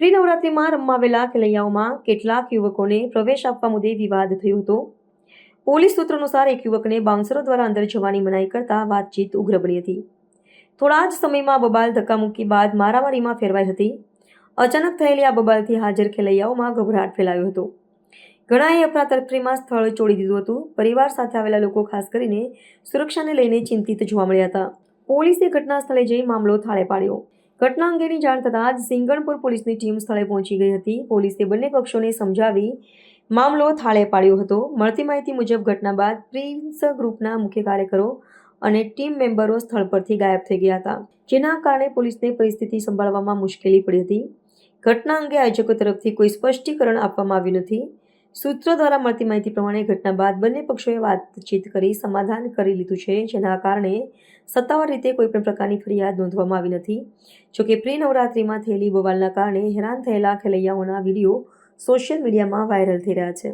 Pre નવરાત્રિમાં રમવાવેલા ખેલૈયાઓમાં કેટલાક યુવકોને પ્રવેશ આપવા મુદ્દે વિવાદ થયો હતો. પોલીસ સૂત્રો અનુસાર એક યુવકને બાઉન્સરો દ્વારા અંદર જવાની મનાઈ કરતા વાતચીત ઉગ્ર બની હતી. થોડા જ સમયમાં બબાલ ધક્કામુક્કી બાદ મારામારીમાં ફેરવાઈ હતી. અચાનક થયેલી આ બબાલથી હાજર ખેલૈયાઓમાં ગભરાટ ફેલાયો હતો. ઘણાએ અફરાતફરીમાં સ્થળ છોડી દીધું હતું. પરિવાર સાથે આવેલા લોકો ખાસ કરીને સુરક્ષાને લઈને ચિંતિત જોવા મળ્યા હતા. પોલીસે ઘટના સ્થળે જઈ મામલો થાળે પાડ્યો. ઘટના અંગેની જાણ થતાં જ સિંગણપુર પોલીસની ટીમ સ્થળે પહોંચી ગઈ હતી. પોલીસે બંને પક્ષોને સમજાવી મામલો થાળે પાડ્યો હતો. મળતી માહિતી મુજબ ઘટના બાદ પ્રિન્સ ગ્રુપના મુખ્ય કાર્યકરો અને ટીમ મેમ્બરો સ્થળ પરથી ગાયબ થઈ ગયા હતા, જેના કારણે પોલીસને પરિસ્થિતિ સંભાળવામાં મુશ્કેલી પડી હતી. ઘટના અંગે આયોજકો તરફથી કોઈ સ્પષ્ટીકરણ આપવામાં આવ્યું નથી. સૂત્રો દ્વારા મળતી માહિતી પ્રમાણે ઘટના બાદ બંને પક્ષોએ વાતચીત કરી સમાધાન કરી લીધું છે, જેના કારણે સત્તાવાર રીતે કોઈપણ પ્રકારની ફરિયાદ નોંધવામાં આવી નથી. જોકે પ્રી નવરાત્રિમાં થયેલી બવાલના કારણે હેરાન થયેલા ખેલૈયાઓના વીડિયો સોશિયલ મીડિયામાં વાયરલ થઈ રહ્યા છે.